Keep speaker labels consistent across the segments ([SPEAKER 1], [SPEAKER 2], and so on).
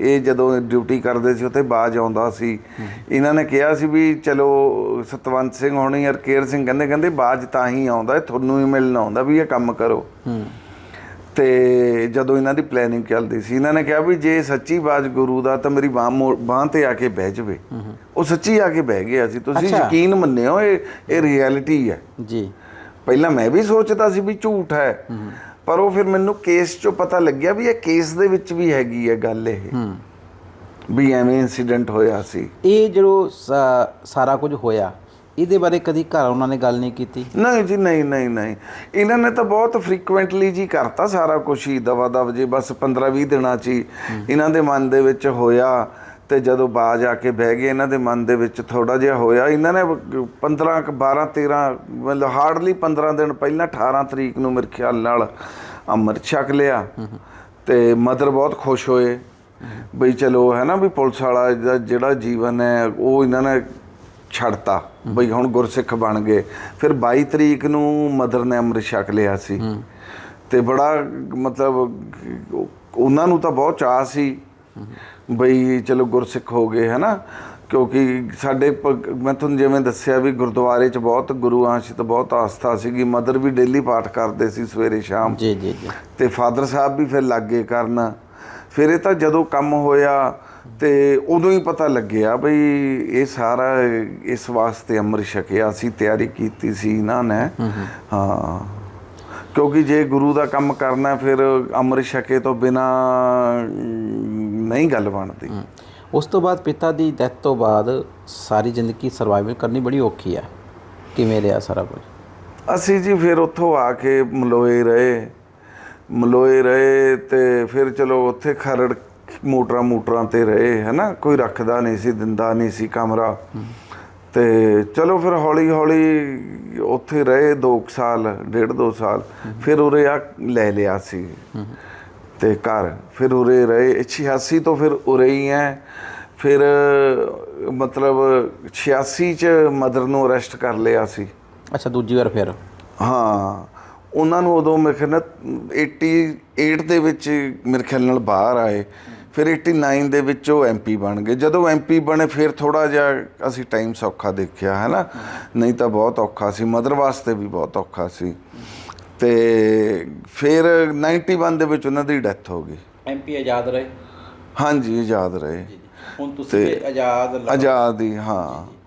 [SPEAKER 1] ਇਹ ਜਦੋਂ ਡਿਊਟੀ ਕਰਦੇ ਸੀ ਉੱਥੇ ਬਾਜ ਆਉਂਦਾ ਸੀ। ਇਹਨਾਂ ਨੇ ਕਿਹਾ ਸੀ ਵੀ ਚਲੋ ਸਤਵੰਤ ਸਿੰਘ ਹੋਣੀ ਹਰਕੇਰ ਸਿੰਘ ਕਹਿੰਦੇ ਕਹਿੰਦੇ ਬਾਜ ਤਾਂ ਹੀ ਆਉਂਦਾ ਤੁਹਾਨੂੰ ਹੀ ਮਿਲਣਾ ਆਉਂਦਾ ਵੀ ਇਹ ਕੰਮ ਕਰੋ। ਤੇ ਜਦੋਂ ਇਹਨਾਂ ਦੀ ਪਲੈਨਿੰਗ ਚੱਲਦੀ ਸੀ ਇਹਨਾਂ ਨੇ ਕਿਹਾ ਵੀ ਜੇ ਸੱਚੀ ਬਾਜ ਗੁਰੂ ਦਾ ਤਾਂ ਮੇਰੀ ਬਾਹ ਬਾਹ ਤੇ ਆ ਕੇ ਬਹਿ ਜਾਵੇ। ਉਹ ਸੱਚੀ ਆ ਕੇ ਬਹਿ ਗਿਆ ਸੀ। ਤੁਸੀਂ। ਯਕੀਨ ਮੰਨਿਓ ਇਹ ਇਹ ਰਿਐਲਿਟੀ ਹੈ।
[SPEAKER 2] ਜੀ।
[SPEAKER 1] ਪਹਿਲਾਂ ਮੈਂ ਵੀ ਸੋਚਦਾ ਸੀ ਵੀ ਝੂਠ ਹੈ। ਪਰ ਉਹ ਫਿਰ ਮੈਨੂੰ ਕੇਸ 'ਚੋਂ ਪਤਾ ਲੱਗਿਆ ਵੀ ਇਹ ਕੇਸ ਦੇ ਵਿੱਚ ਵੀ ਹੈਗੀ ਹੈ ਗੱਲ ਇਹ।
[SPEAKER 2] ਹੂੰ।
[SPEAKER 1] ਵੀ ਐਵੇਂ ਇਨਸੀਡੈਂਟ ਹੋਇਆ ਸੀ।
[SPEAKER 2] ਇਹ ਸਾ- ਸਾਰਾ ਕੁਝ ਹੋਇਆ ਇਹਦੇ ਬਾਰੇ ਕਦੀ ਘਰ ਉਹਨਾਂ ਨੇ ਗੱਲ ਨਹੀਂ ਕੀਤੀ?
[SPEAKER 1] ਨਹੀਂ ਜੀ ਨਹੀਂ ਨਹੀਂ ਨਹੀਂ। ਇਹਨਾਂ ਨੇ ਤਾਂ ਬਹੁਤ ਫ੍ਰੀਕੁਐਂਟਲੀ ਜੀ ਕਰਤਾ ਸਾਰਾ ਕੁਝ ਹੀ ਦਵਾ ਦਵ ਜੀ ਬਸ 15 20 ਦਿਨਾਂ ਚ ਹੀ। ਇਹਨਾਂ ਦੇ ਮਨ ਦੇ ਵਿੱਚ ਹੋਇਆ। ਤੇ ਜਦੋਂ ਬਾਜ ਆ ਕੇ ਬਹਿ ਗਏ ਇਹਨਾਂ ਦੇ ਮਨ ਦੇ ਵਿੱਚ ਥੋੜਾ ਜਿਹਾ ਹੋਇਆ। ਇਹਨਾਂ ਨੇ 15 ਕੁ 12 13 ਮਤਲਬ ਹਾਰਡਲੀ 15 ਦਿਨ ਪਹਿਲਾਂ 18 ਤਰੀਕ ਨੂੰ ਮੇਰੇ ਖਿਆਲ ਨਾਲ ਅੰਮ੍ਰਿਤ ਛਕ ਲਿਆ। ਤੇ ਮਦਰ ਬਹੁਤ ਖੁਸ਼ ਹੋਏ। ਬਈ ਚਲੋ ਹੈ ਨਾ ਵੀ ਪੁਲਿਸ ਵਾਲਾ ਜਿਹੜਾ ਜੀਵਨ ਹੈ ਉਹ ਇਹਨਾਂ ਨੇ ਛੱਡਤਾ। ਬਈ ਹੁਣ ਗੁਰਸਿੱਖ ਬਣ ਗਏ। ਫਿਰ 22 ਤਰੀਕ ਨੂੰ ਮਦਰ ਨੇ ਅੰਮ੍ਰਿਤ ਛਕ ਲਿਆ ਸੀ। ਤੇ ਬੜਾ ਮਤਲਬ ਉਹਨਾਂ ਨੂੰ ਤਾਂ ਬਹੁਤ ਚਾਹ ਸੀ। ਬਈ ਚਲੋ ਗੁਰਸਿੱਖ ਹੋ ਗਏ ਹਨਾ? ਕਿਉਂਕਿ ਸਾਡੇ ਮੈਂ ਤੁਹਾਨੂੰ ਜਿਵੇਂ ਦੱਸਿਆ ਵੀ ਗੁਰਦੁਆਰੇ 'ਚ ਬਹੁਤ ਗੁਰੂਆਂ 'ਚ ਤਾਂ ਬਹੁਤ ਆਸਥਾ ਸੀਗੀ। ਮਦਰ ਵੀ ਡੇਲੀ ਪਾਠ ਕਰਦੇ ਸੀ ਸਵੇਰੇ ਸ਼ਾਮ।
[SPEAKER 2] ਜੀ ਜੀ ਜੀ।
[SPEAKER 1] ਤੇ ਫਾਦਰ ਸਾਹਿਬ ਵੀ ਫਿਰ ਲੱਗੇ ਕਰਨ। ਫਿਰ ਇਹ ਤਾਂ ਜਦੋਂ ਕੰਮ ਹੋਇਆ ਤੇ ਉਦੋਂ ਹੀ ਪਤਾ ਲੱਗਿਆ ਬਈ ਇਹ ਸਾਰਾ ਇਸ ਵਾਸਤੇ ਅੰਮ੍ਰਿਤ ਛਕਿਆ ਸੀ ਤਿਆਰੀ ਕੀਤੀ ਸੀ ਇਹਨਾਂ ਨੇ। ਹਾਂ ਕਿਉਂਕਿ ਜੇ ਗੁਰੂ ਦਾ ਕੰਮ ਕਰਨਾ ਫਿਰ ਅੰਮ੍ਰਿਤ ਛਕੇ ਤੋਂ ਬਿਨਾ ਨਹੀਂ ਗੱਲ ਬਣਦੀ।
[SPEAKER 2] ਉਸ ਤੋਂ ਬਾਅਦ ਪਿਤਾ ਦੀ ਡੈਥ ਤੋਂ ਬਾਅਦ ਸਾਰੀ ਜ਼ਿੰਦਗੀ ਸਰਵਾਈਵਲ ਕਰਨੀ ਬੜੀ ਔਖੀ ਆ। ਕਿਵੇਂ ਰਿਹਾ ਸਾਰਾ ਕੁਝ?
[SPEAKER 1] ਅਸੀਂ ਜੀ ਫਿਰ ਉੱਥੋਂ ਆ ਕੇ ਮਲੋਏ ਰਹੇ। ਮਲੋਏ ਰਹੇ ਤੇ ਫਿਰ ਚਲੋ ਉੱਥੇ ਖਰੜ ਮੋਟਰਾਂ ਮੋਟਰਾਂ ਤੇ ਰਹੇ ਹਨਾ? ਕੋਈ ਰੱਖਦਾ ਨਹੀਂ ਸੀ ਦਿੰਦਾ ਨਹੀਂ ਸੀ ਕਮਰਾ। ਤੇ ਚਲੋ ਫਿਰ ਹੌਲੀ ਹੌਲੀ ਉੱਥੇ ਰਹੇ 2 ਸਾਲ ਡੇਢ 2 ਸਾਲ। ਫਿਰ ਉਰੇ ਆ ਲੈ ਲਿਆ ਸੀ। ਤੇ ਘਰ। ਫਿਰ ਉਰੇ ਰਹੇ 86 ਤੋਂ ਫਿਰ ਉਰੇ ਹੀ ਹੈ ਫਿਰ ਮਤਲਬ 86 ਚ ਮਦਰ ਨੂੰ ਅਰੈਸਟ ਕਰ ਲਿਆ ਸੀ।
[SPEAKER 2] ਅੱਛਾ ਦੂਜੀ ਵਾਰ ਫਿਰ?
[SPEAKER 1] ਹਾਂ। ਉਹਨਾਂ ਨੂੰ ਉਦੋਂ ਮੇਰੇ ਖਿਆਲ ਨਾਲ 88 ਦੇ ਵਿੱਚ ਮੇਰੇ ਖਿਆਲ ਨਾਲ ਬਾਹਰ ਆਏ। ਫਿਰ 89 ਦੇ ਵਿੱਚ ਉਹ ਐਮਪੀ ਬਣ ਗਏ। ਜਦੋਂ ਐਮਪੀ ਬਣੇ ਫਿਰ ਥੋੜਾ ਜਿਹਾ ਅਸੀਂ ਟਾਈਮ ਸੌਖਾ ਦੇਖਿਆ ਹੈ ਨਾ? ਨਹੀਂ ਤਾਂ ਬਹੁਤ ਔਖਾ ਸੀ। ਮਦਰ ਵਾਸਤੇ ਵੀ ਬਹੁਤ ਔਖਾ ਸੀ। ਤੇ ਫਿਰ 91 ਦੇ ਵਿੱਚ ਉਹਨਾਂ ਦੀ ਡੈਥ ਹੋ ਗਈ।
[SPEAKER 2] ਐਮਪੀ ਆਜ਼ਾਦ ਰਹੇ?
[SPEAKER 1] ਹਾਂਜੀ ਆਜ਼ਾਦ ਰਹੇ।
[SPEAKER 2] ਹੁਣ ਤੁਸੀਂ
[SPEAKER 1] ਤੇ-
[SPEAKER 2] ਆਜ਼ਾਦ
[SPEAKER 1] ਆਜ਼ਾਦ ਹੀ ਹਾਂ।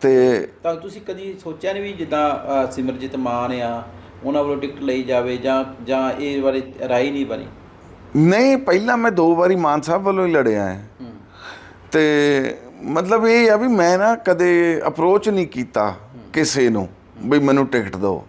[SPEAKER 1] ਤੇ
[SPEAKER 2] ਤਾਂ ਤੁਸੀਂ ਕਦੀ ਸੋਚਿਆ ਨਹੀਂ ਵੀ ਜਿੱਦਾਂ ਸਿਮਰਜੀਤ ਮਾਨ ਆ ਉਹਨਾਂ ਵੱਲੋਂ ਟਿਕਟ ਲਈ ਜਾਵੇ ਜਾਂ ਜਾਂ ਇਹ ਬਾਰੇ ਰਾਈ ਨਹੀਂ ਬਣੀ?
[SPEAKER 1] ਨਹੀਂ ਪਹਿਲਾਂ ਮੈਂ ਦੋ ਵਾਰੀ ਮਾਨ ਸਾਹਿਬ ਵੱਲੋਂ ਹੀ ਲੜਿਆ
[SPEAKER 2] ਹੂੰ।
[SPEAKER 1] ਤੇ ਮਤਲਬ ਇਹ ਆ ਵੀ ਮੈਂ ਨਾ ਕਦੇ ਅਪਰੋਚ ਨਹੀਂ ਕੀਤਾ ਕਿਸੇ ਨੂੰ ਵੀ ਮੈਨੂੰ ਟਿਕਟ ਦਿਓ।